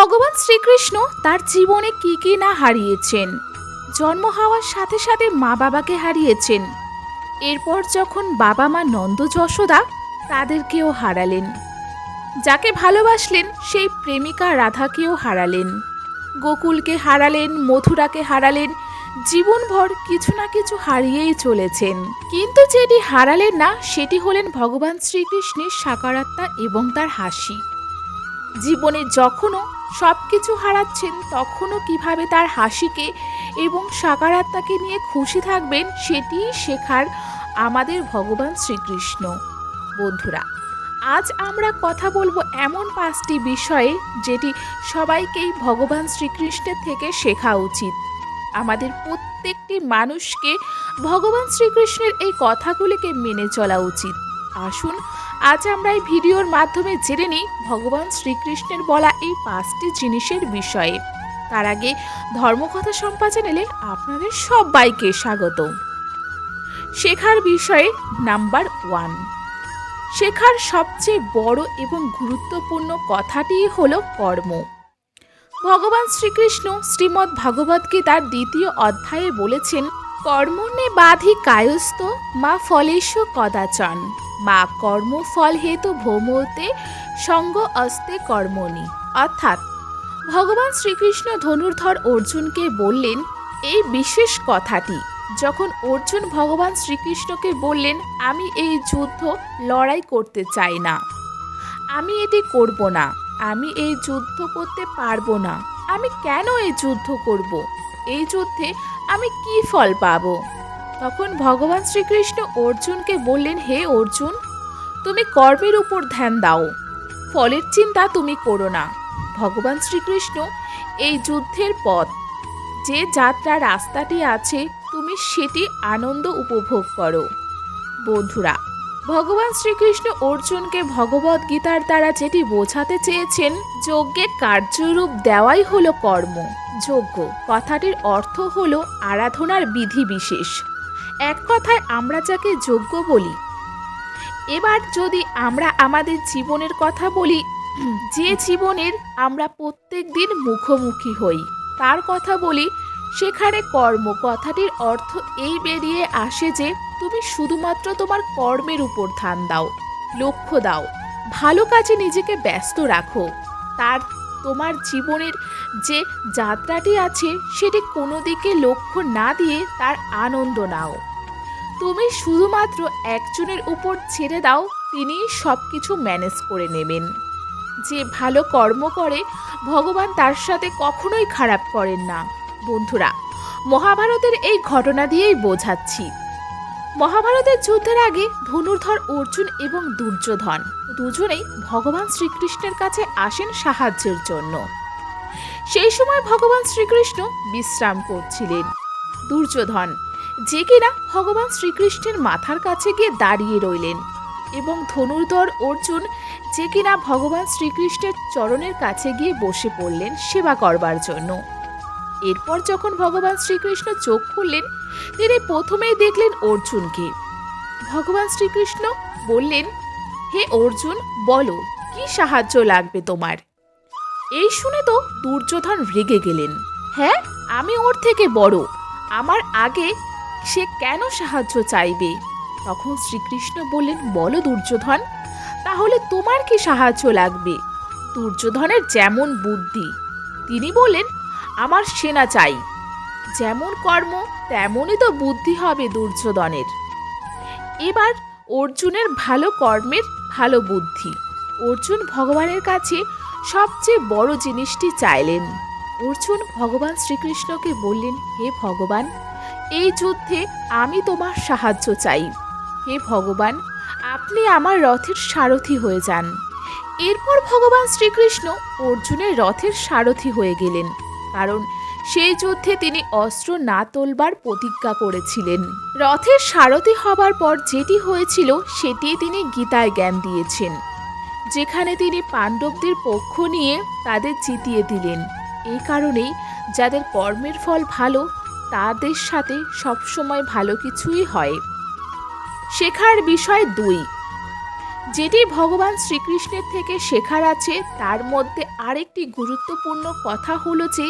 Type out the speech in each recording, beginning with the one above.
ভগবান শ্রীকৃষ্ণ তার জীবনে কি কি না হারিয়েছেন? জন্ম হওয়ার সাথে সাথে মা বাবাকে হারিয়েছেন। এরপর যখন বাবা মা নন্দ যশোদা তাদেরকেও হারালেন। যাকে ভালোবাসলেন, সেই প্রেমিকা রাধাকেও হারালেন। গোকুলকে হারালেন, মথুরাকে হারালেন, জীবনভর কিছু না কিছু হারিয়েই চলেছেন। কিন্তু যেটি হারালেন না, সেটি হলেন ভগবান শ্রীকৃষ্ণের সাকারাত্মা এবং তার হাসি। জীবনে যখনও সব কিছু হারাচ্ছেন, তখনও কীভাবে তার হাসিকে এবং সাকারাত্মাকে নিয়ে খুশি থাকবেন, সেটিই শেখার আমাদের ভগবান শ্রীকৃষ্ণ। বন্ধুরা, আজ আমরা কথা বলব এমন পাঁচটি বিষয়ে যেটি সবাইকেই ভগবান শ্রীকৃষ্ণের থেকে শেখা উচিত। আমাদের প্রত্যেকটি মানুষকে ভগবান শ্রীকৃষ্ণের এই কথাগুলিকে মেনে চলা উচিত। আসুন। আজ আমরা এই ভিডিওর মাধ্যমে জেনে নিই ভগবান শ্রীকৃষ্ণের বলা এই পাঁচটি জিনিসের বিষয়ে। তার আগে ধর্মকথা সম্পাদন এলে আপনাদের সবাইকে স্বাগত। শেখার বিষয়ে নাম্বার ওয়ান। শেখার সবচেয়ে বড় এবং গুরুত্বপূর্ণ কথাটিই হলো কর্ম। ভগবান শ্রীকৃষ্ণ শ্রীমদ্ ভাগবত গীতার দ্বিতীয় অধ্যায়ে বলেছেন কর্মণ্যে বাধি কায়স্ত মা ফলেশ কদাচন। মা কর্মফল হেতু ভৌমতে, সঙ্গ অস্তে কর্মণি। অর্থাৎ, ভগবান শ্রীকৃষ্ণ ধনুর্ধর অর্জুনকে বললেন, এই বিশেষ কথাটি, যখন অর্জুন ভগবান শ্রীকৃষ্ণকে বললেন, আমি এই যুদ্ধ লড়াই করতে চাই না, আমি এটি করব না, আমি এই যুদ্ধ করতে পারব না, আমি কেন এই যুদ্ধ করব? এই যুদ্ধে আমি কি ফল পাব? তখন ভগবান শ্রীকৃষ্ণ অর্জুনকে বললেন, হে অর্জুন, তুমি কর্মের উপর ধ্যান দাও। ফলের চিন্তা তুমি করো না। ভগবান শ্রীকৃষ্ণ, এই যুদ্ধের পথ, যে যাত্রা রাস্তাটি আছে, তুমি সেটি আনন্দ উপভোগ করো। বন্ধুরা ভগবান শ্রীকৃষ্ণ অর্জুনকে ভগবদ গীতার দ্বারা যেটি বোঝাতে চেয়েছেন, যজ্ঞে কার্যরূপ দেওয়াই হলো কর্ম। যজ্ঞ, কথাটির অর্থ হলো আরাধনার বিধি বিশেষ। এক কথায় আমরা যাকে যজ্ঞ বলি, এবার যদি আমরা আমাদের জীবনের কথা বলি, যে জীবনের আমরা প্রত্যেক দিন মুখোমুখি হই, তার কথা বলি সেখানে কর্ম কথাটির অর্থ এই বেরিয়ে আসে যে তুমি শুধুমাত্র তোমার কর্মের উপর ধ্যান দাও, লক্ষ্য দাও, ভালো কাজে নিজেকে ব্যস্ত রাখো। তার, তোমার জীবনের যে যাত্রাটি আছে সেটি কোনো দিকে লক্ষ্য না দিয়ে তার আনন্দ নাও। তুমি শুধুমাত্র একজনের উপর ছেড়ে দাও তিনি সব কিছু ম্যানেজ করে নেবেন। যে ভালো কর্ম করে, ভগবান তার সাথে কখনোই খারাপ করেন না। বন্ধুরা, মহাভারতের এই ঘটনা দিয়েই বোঝাচ্ছি। মহাভারতের যুদ্ধের আগে ধনুর্ধর অর্জুন এবং দুর্যোধন দুজনেই ভগবান শ্রীকৃষ্ণের কাছে আসেন সাহায্যের জন্য। সেই সময় ভগবান শ্রীকৃষ্ণ বিশ্রাম করছিলেন। দুর্যোধন, যে কিনা ভগবান শ্রীকৃষ্ণের মাথার কাছে গিয়ে দাঁড়িয়ে রইলেন এবং ধনুর্ধর অর্জুন যে কিনা ভগবান শ্রীকৃষ্ণের চরণের কাছে গিয়ে বসে পড়লেন সেবা করবার জন্য। এরপর যখন ভগবান শ্রীকৃষ্ণ চোখ খুললেন, তিনি প্রথমেই দেখলেন অর্জুনকে। ভগবান শ্রীকৃষ্ণ বললেন, হে অর্জুন, বলো, কি সাহায্য লাগবে তোমার? এই শুনে তো দুর্যোধন রেগে গেলেন। হ্যাঁ আমি ওর থেকে বড়। আমার আগে সে কেন সাহায্য চাইবে? তখন শ্রীকৃষ্ণ বললেন, বলো দুর্যোধন, তাহলে তোমার কি সাহায্য লাগবে? দুর্যোধনের যেমন বুদ্ধি, তিনি বললেন আমার সেনা চাই। যেমন কর্ম, তেমনই তো বুদ্ধি হবে দুর্যোধনের। এবার অর্জুনের ভালো কর্মের ভালো বুদ্ধি। অর্জুন ভগবানের কাছে সবচেয়ে বড় জিনিসটি চাইলেন। অর্জুন ভগবান শ্রীকৃষ্ণকে বললেন, হে ভগবান, এই যুদ্ধে আমি তোমার সাহায্য চাই। হে ভগবান, আপনি আমার রথের সারথি হয়ে যান। এরপর ভগবান শ্রীকৃষ্ণ অর্জুনের রথের সারথি হয়ে গেলেন। কারণ সেই যুদ্ধে তিনি অস্ত্র না তোলবার প্রতিজ্ঞা করেছিলেন। রথের সারথি হবার পর যেটি হয়েছিল সেটি তিনি গীতায় জ্ঞান দিয়েছেন, যেখানে তিনি পাণ্ডবদের পক্ষ নিয়ে তাদের জিতিয়ে দিলেন। এই কারণেই যাদের কর্মের ফল ভালো, তাদের সাথে সবসময় ভালো কিছুই হয়। শেখার বিষয় দুই। যেটি ভগবান শ্রীকৃষ্ণের থেকে শেখার আছে, তার মধ্যে আরেকটি গুরুত্বপূর্ণ কথা হলো যে,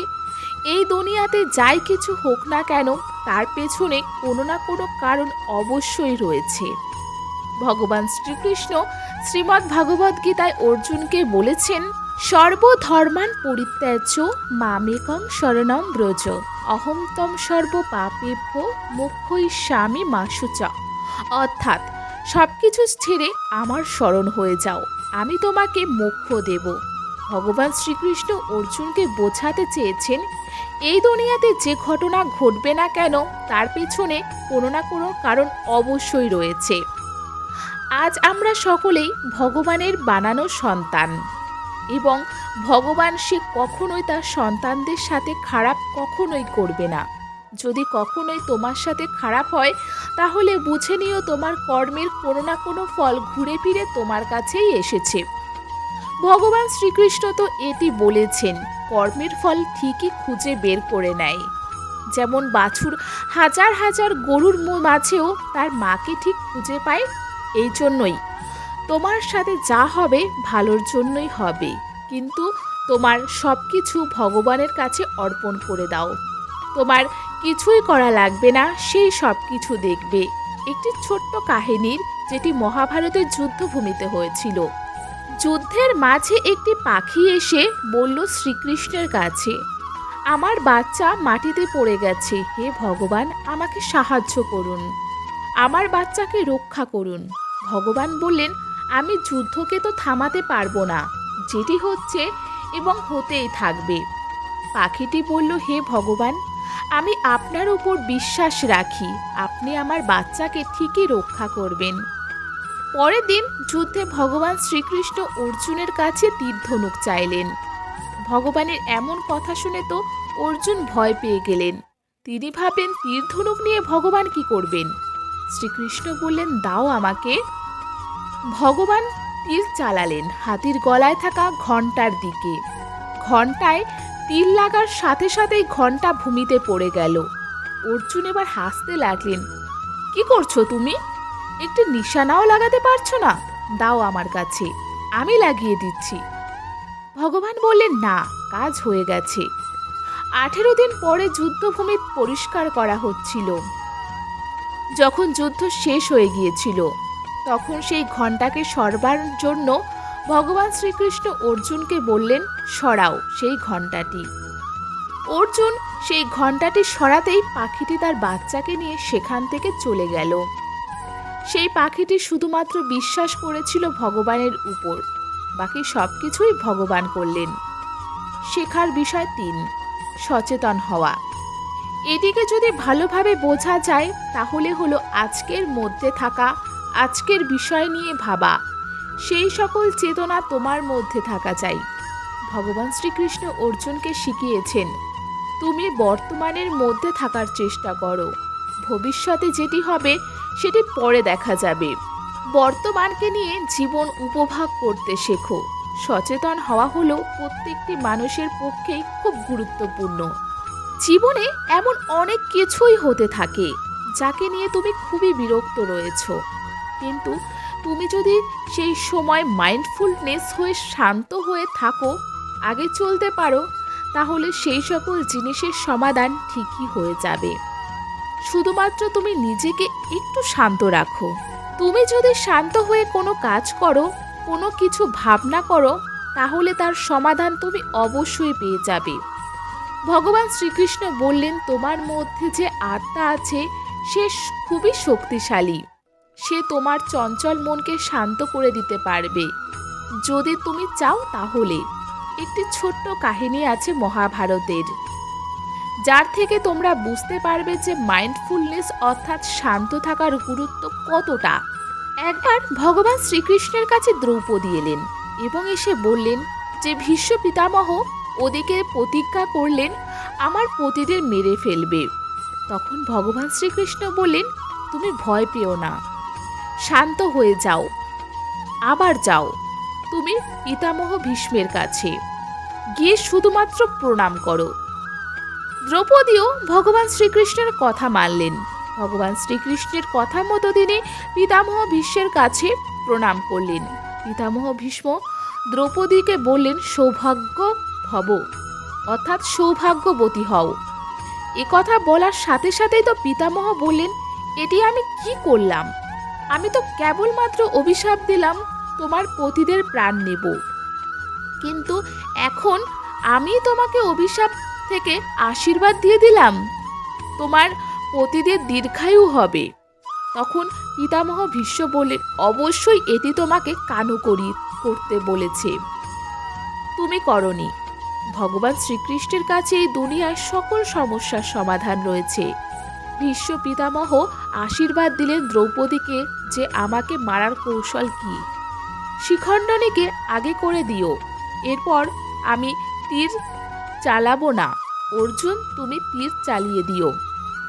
এই দুনিয়াতে যাই কিছু হোক না কেন, তার পেছনে কোনো না কোনো কারণ অবশ্যই রয়েছে। ভগবান শ্রীকৃষ্ণ শ্রীমদ্ ভাগবত গীতায় অর্জুনকে বলেছেন, সর্বধর্মান পরিত্যাজ্য মামেকং শরণম ব্রজ। অহম তম সর্ব পাপেভ্য মুখ্যই স্বামী মাসুচ। অর্থাৎ সব কিছু ছেড়ে আমার স্মরণ হয়ে যাও। আমি তোমাকে মোক্ষ দেব। ভগবান শ্রীকৃষ্ণ অর্জুনকে বোঝাতে চেয়েছেন, এই দুনিয়াতে যে ঘটনা ঘটবে না কেন, তার পেছনে কোনো না কোনো কারণ অবশ্যই রয়েছে। আজ আমরা সকলেই ভগবানের বানানো সন্তান এবং ভগবান সে কখনোই তার সন্তানদের সাথে খারাপ কখনোই করবে না। যদি কখনোই তোমার সাথে খারাপ হয়, তাহলে বুঝে নিও তোমার কর্মের কোনো না কোনো ফল ঘুরে ফিরে তোমার কাছেই এসেছে। ভগবান শ্রীকৃষ্ণ তো এটি বলেছেন, কর্মের ফল ঠিকই খুঁজে বের করে নেয়। যেমন বাছুর হাজার হাজার গরুর মাঝেও তার মাকে ঠিক খুঁজে পায়, এই জন্যই। তোমার সাথে যা হবে ভালোর জন্যই হবে, কিন্তু তোমার সব কিছু ভগবানের কাছে অর্পণ করে দাও। তোমার কিছুই করা লাগবে না, সেই সব কিছু দেখবে। একটি ছোট্ট কাহিনীর যেটি মহাভারতের যুদ্ধভূমিতে হয়েছিল। যুদ্ধের মাঝে একটি পাখি এসে বলল শ্রীকৃষ্ণের কাছে, আমার বাচ্চা মাটিতে পড়ে গেছে, হে ভগবান, আমাকে সাহায্য করুন। আমার বাচ্চাকে রক্ষা করুন। ভগবান বললেন, আমি যুদ্ধকে তো থামাতে পারব না, যেটি হচ্ছে এবং হতেই থাকবে। পাখিটি বলল, হে ভগবান আমি আপনার উপর বিশ্বাস রাখি, আপনি আমার বাচ্চাকে ঠিকই রক্ষা করবেন। পরের দিন যুদ্ধে ভগবান শ্রীকৃষ্ণ অর্জুনের কাছে তীর্ধনুক চাইলেন। ভগবানের এমন কথা শুনে তো অর্জুন ভয় পেয়ে গেলেন। তিনি ভাবেন তীর্ধনুক নিয়ে ভগবান কি করবেন? শ্রীকৃষ্ণ বললেন, দাও আমাকে। ভগবান তীর চালালেন, হাতির গলায় থাকা ঘণ্টার দিকে। ঘণ্টায় তীর লাগার সাথে সাথেই ঘণ্টা ভূমিতে পড়ে গেল। অর্জুন এবার হাসতে লাগলেন, কি করছ তুমি? একটি নিশানাও লাগাতে পারছ না? দাও আমার কাছে, আমি লাগিয়ে দিচ্ছি। ভগবান বললেন, না, কাজ হয়ে গেছে। আঠেরো দিন পরে যুদ্ধভূমি পরিষ্কার করা হচ্ছিল। যখন যুদ্ধ শেষ হয়ে গিয়েছিল, তখন সেই ঘণ্টাকে সরবার জন্য ভগবান শ্রীকৃষ্ণ অর্জুনকে বললেন, সরাও সেই ঘণ্টাটি। অর্জুন সেই ঘণ্টাটি সরাতেই পাখিটি তার বাচ্চাকে নিয়ে সেখান থেকে চলে গেল। সেই পাখিটি শুধুমাত্র বিশ্বাস করেছিল ভগবানের উপর, বাকি সব কিছুই ভগবান করলেন। শেখার বিষয় তিন, সচেতন হওয়া। এটিকে যদি ভালোভাবে বোঝা যায়, তাহলে হলো আজকের মধ্যে থাকা, আজকের বিষয় নিয়ে ভাবা। সেই সকল চেতনা তোমার মধ্যে থাকা চাই। ভগবান শ্রীকৃষ্ণ অর্জুনকে শিখিয়েছেন, তুমি বর্তমানের মধ্যে থাকার চেষ্টা করো। ভবিষ্যতে যেটি হবে, সেটি পরে দেখা যাবে। বর্তমানকে নিয়ে জীবন উপভোগ করতে শেখো। সচেতন হওয়া হলো প্রত্যেকটি মানুষের পক্ষেই খুব গুরুত্বপূর্ণ। জীবনে এমন অনেক কিছুই হতে থাকে, যাকে নিয়ে তুমি খুবই বিরক্ত রয়েছো। কিন্তু তুমি যদি সেই সময় মাইন্ডফুলনেস হয়ে শান্ত হয়ে থাকো, আগে চলতে পারো, তাহলে সেই সকল জিনিসের সমাধান ঠিকই হয়ে যাবে। শুধুমাত্র তুমি নিজেকে একটু শান্ত রাখো। তুমি যদি শান্ত হয়ে কোনো কাজ করো, কোনো কিছু ভাবনা করো, তাহলে তার সমাধান তুমি অবশ্যই পেয়ে যাবে। ভগবান শ্রীকৃষ্ণ বললেন, তোমার মধ্যে যে আত্মা আছে, সে খুবই শক্তিশালী। সে তোমার চঞ্চল মনকে শান্ত করে দিতে পারবে। যদি তুমি চাও তাহলে, একটি ছোট্ট কাহিনী আছে মহাভারতের। যার থেকে তোমরা বুঝতে পারবে যে মাইন্ডফুলনেস অর্থাৎ শান্ত থাকার গুরুত্ব কতটা। একবার ভগবান শ্রীকৃষ্ণের কাছে দ্রৌপদী এলেন এবং এসে বললেন যে, ভীষ্ম পিতামহ, ওদিকে প্রতিজ্ঞা করলেন আমার পতিদের মেরে ফেলবে। তখন ভগবান শ্রীকৃষ্ণ বললেন, তুমি ভয় পেও না। শান্ত হয়ে যাও। আবার যাও। তুমি পিতামহ ভীষ্মের কাছে। গিয়ে শুধুমাত্র প্রণাম করো। দ্রৌপদীও ভগবান শ্রীকৃষ্ণের কথা মানলেন। ভগবান শ্রীকৃষ্ণের কথা মতো তিনি পিতামহ ভীষ্মের কাছে প্রণাম করলেন। পিতামহ ভীষ্ম দ্রৌপদীকে বললেন, সৌভাগ্য ভব। অর্থাৎ সৌভাগ্যবতী হও। এ কথা বলার সাথে সাথেই তো পিতামহ বললেন, এটি আমি কি করলাম আমি তো কেবলমাত্র অভিশাপ দিলাম, তোমার পতিদের প্রাণ নেব। কিন্তু এখন আমি তোমাকে অভিশাপ থেকে আশীর্বাদ দিয়ে দিলাম। তোমার পতিদের দীর্ঘায়ু হবে। তখন পিতামহ ভীষ্ম বললেন অবশ্যই এটি তোমাকে কানু করি, করতে বলেছে। তুমি করনি। ভগবান শ্রীকৃষ্ণের কাছে এই দুনিয়ার সকল সমস্যার সমাধান রয়েছে। ভীষ্ম পিতামহ আশীর্বাদ দিলেন দ্রৌপদীকে যে আমাকে মারার কৌশল কি। শিখণ্ডনীকে আগে করে দিও, এরপর আমি তীর চালাবো না। অর্জুন, তুমি তীর চালিয়ে দিও।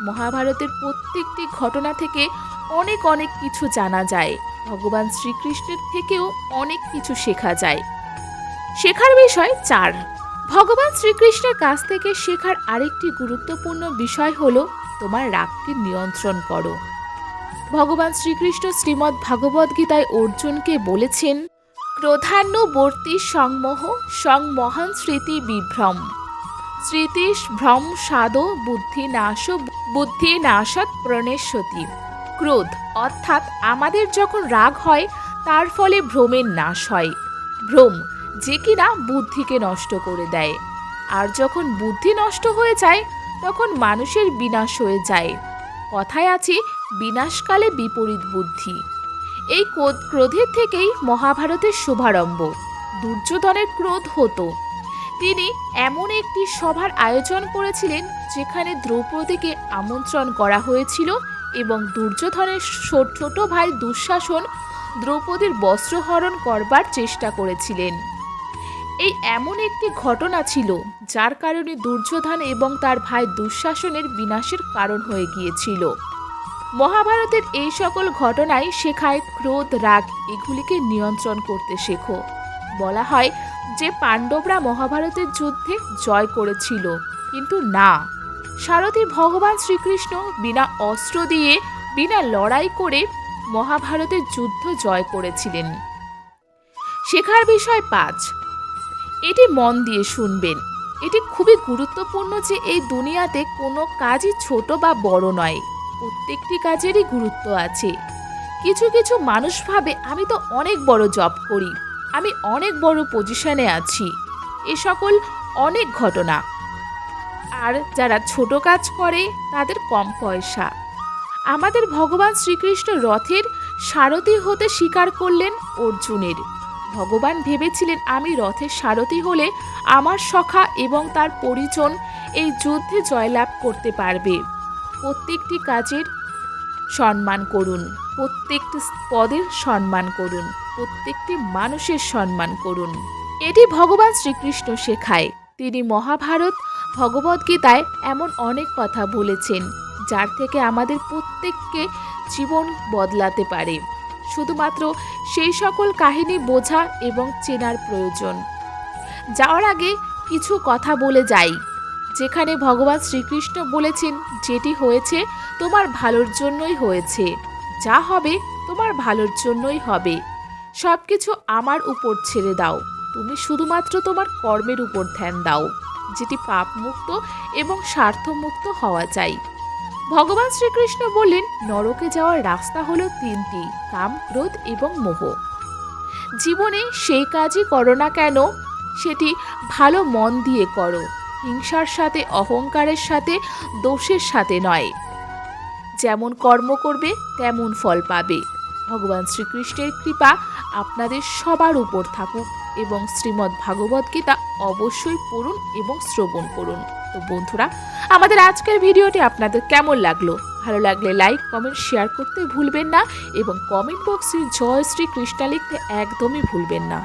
মহাভারতের প্রত্যেকটি ঘটনা থেকে অনেক অনেক কিছু জানা যায়। ভগবান শ্রীকৃষ্ণের থেকেও অনেক কিছু শেখা যায়। শেখার বিষয় চার। ভগবান শ্রীকৃষ্ণের কাছ থেকে শেখার আরেকটি গুরুত্বপূর্ণ বিষয় হলো তোমার রাগকে নিয়ন্ত্রণ করো। ভগবান শ্রীকৃষ্ণ শ্রীমদ্ ভাগবত গীতায় অর্জুনকে বলেছেন ক্রোধান্নবর্তী সংমোহ সংমহান স্মৃতি বিভ্রম। স্মৃতিশ ভ্রম সাদ বুদ্ধি নাশ বুদ্ধি নাশত প্রণেশ্বতী। ক্রোধ অর্থাৎ আমাদের যখন রাগ হয়, তার ফলে ভ্রমের নাশ হয়। ভ্রম যে কিনা বুদ্ধিকে নষ্ট করে দেয়। আর যখন বুদ্ধি নষ্ট হয়ে যায় তখন মানুষের বিনাশ হয়ে যায়। কথায় আছে, বিনাশকালে বিপরীত বুদ্ধি। এই ক্রোধ- ক্রোধের থেকেই মহাভারতের শুভারম্ভ। দুর্যোধনের ক্রোধ হতো। তিনি এমন একটি সভার আয়োজন করেছিলেন, যেখানে দ্রৌপদীকে আমন্ত্রণ করা হয়েছিল এবং দুর্যোধনের ছোট ভাই দুঃশাসন দ্রৌপদীর বস্ত্রহরণ করবার চেষ্টা করেছিলেন। এই এমন একটি ঘটনা ছিল যার কারণে দুর্যোধন এবং তার ভাই দুঃশাসনের বিনাশের কারণ হয়ে গিয়েছিল। মহাভারতের এই সকল ঘটনাই শেখায় ক্রোধ, রাগ এগুলিকে নিয়ন্ত্রণ করতে শেখো। বলা হয় যে পাণ্ডবরা মহাভারতের যুদ্ধে জয় করেছিল, কিন্তু না। সারথী ভগবান শ্রীকৃষ্ণ বিনা অস্ত্র দিয়ে, বিনা লড়াই করে মহাভারতের যুদ্ধ জয় করেছিলেন। শেখার বিষয় পাঁচ। এটি মন দিয়ে শুনবেন। এটি খুবই গুরুত্বপূর্ণ যে এই দুনিয়াতে কোনো কাজই ছোট বা বড় নয়। প্রত্যেকটি কাজেরই গুরুত্ব আছে। কিছু কিছু মানুষ ভাবে, আমি তো অনেক বড় জব করি। আমি অনেক বড় পজিশনে আছি। এ সকল অনেক ঘটনা। আর যারা ছোট কাজ করে, তাদের কম পয়সা। আমাদের ভগবান শ্রীকৃষ্ণ রথের সারথি হতে স্বীকার করলেন অর্জুনের। ভগবান ভেবেছিলেন আমি রথের সারথি হলে আমার সখা এবং তার পরিজন এই যুদ্ধে জয়লাভ করতে পারবে। প্রত্যেকটি কাজের সম্মান করুন, প্রত্যেকটি পদের সম্মান করুন, প্রত্যেকটি মানুষের সম্মান করুন। এটি ভগবান শ্রীকৃষ্ণ শেখায়। তিনি মহাভারত ভগবদ্গীতায় এমন অনেক কথা বলেছেন, যার থেকে আমাদের প্রত্যেককে জীবন বদলাতে পারে। শুধুমাত্র সেই সকল কাহিনী বোঝা এবং চেনার প্রয়োজন। যাওয়ার আগে কিছু কথা বলে যাই। যেখানে ভগবান শ্রীকৃষ্ণ বলেছেন, যেটি হয়েছে তোমার ভালোর জন্যই হয়েছে। যা হবে তোমার ভালোর জন্যই হবে। সব কিছু আমার উপর ছেড়ে দাও। তুমি শুধুমাত্র তোমার কর্মের উপর ধ্যান দাও, যেটি পাপমুক্ত এবং স্বার্থমুক্ত হওয়া চাই। ভগবান শ্রীকৃষ্ণ বললেন, নরকে যাওয়ার রাস্তা হলো তিনটি কাম ক্রোধ এবং মোহ। জীবনে সেই কাজই করো না কেন, সেটি ভালো মন দিয়ে করো। হিংসার সাথে, অহংকারের সাথে, দোষের সাথে নয়। যেমন কর্ম করবে, তেমন ফল পাবে। ভগবান শ্রীকৃষ্ণের কৃপা আপনাদের সবার উপর থাকুক এবং শ্রীমদ্ ভাগবত গীতা অবশ্যই পড়ুন এবং শ্রবণ করুন। তো বন্ধুরা, আমাদের আজকের ভিডিওটি আপনাদের কেমন লাগল? ভালো লাগলে লাইক, কমেন্ট, শেয়ার করতে ভুলবেন না এবং কমেন্ট বক্সে জয় শ্রী কৃষ্ণা লিখতে একদমই ভুলবেন না।